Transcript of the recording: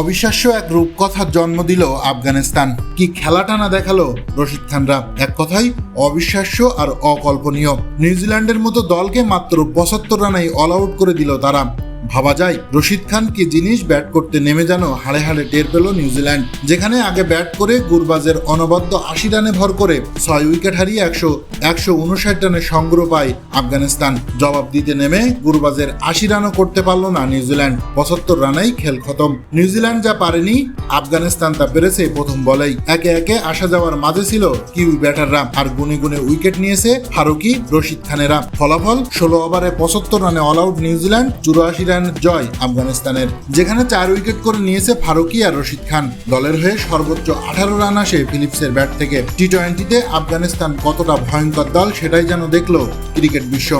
অবিশ্বাস্য এক রূপকথার জন্ম দিল আফগানিস্তান। কি খেলাটা না দেখাল রশিদ খানরা? এক কথাই অবিশ্বাস্য আর অকল্পনীয়। নিউজিল্যান্ডের মতো দলকে মাত্র পঁচাত্তর রানেই অল আউট করে দিল তারা। ভাবা যায়, রশিদ খান কি জিনিস ব্যাট করতে নেমে যেন হাড়ে হাড়ে টের পেল নিউজিল্যান্ড। যেখানে আগে ব্যাট করে গুরবাজের অনবদ্য আশি রানে ভর করে ছয় উইকেট হারিয়ে একশো একশো উনষাট রানে সংগ্রহ পায় আফগানিস্তান। জবাব দিতে নেমে গুরবাজের আশি রানও করতে পারল না নিউজিল্যান্ড। পঁচাত্তর রানেই খেল খতম। নিউজিল্যান্ড যা পারেনি আফগানিস্তান তা পেরেছে প্রথম বলেই। একে একে আসা যাওয়ার মাঝে ছিল কিউই ব্যাটাররা আর গুনে গুনে উইকেট নিয়েছে ফারুকি রশিদ খানেরা ফলাফল, ষোলো ওভারে পঁচাত্তর রানে অল আউট নিউজিল্যান্ড, চুরাশি রান জয় আফগানিস্তানের, যেখানে চার উইকেট করে নিয়েছে ফারুকি আর রশিদ খান। দলের হয়ে সর্বোচ্চ আঠারো রান আসে ফিলিপসের ব্যাট থেকে। টি টোয়েন্টিতে আফগানিস্তান কতটা ভয়ঙ্কর দল সেটাই যেন দেখল ক্রিকেট বিশ্ব।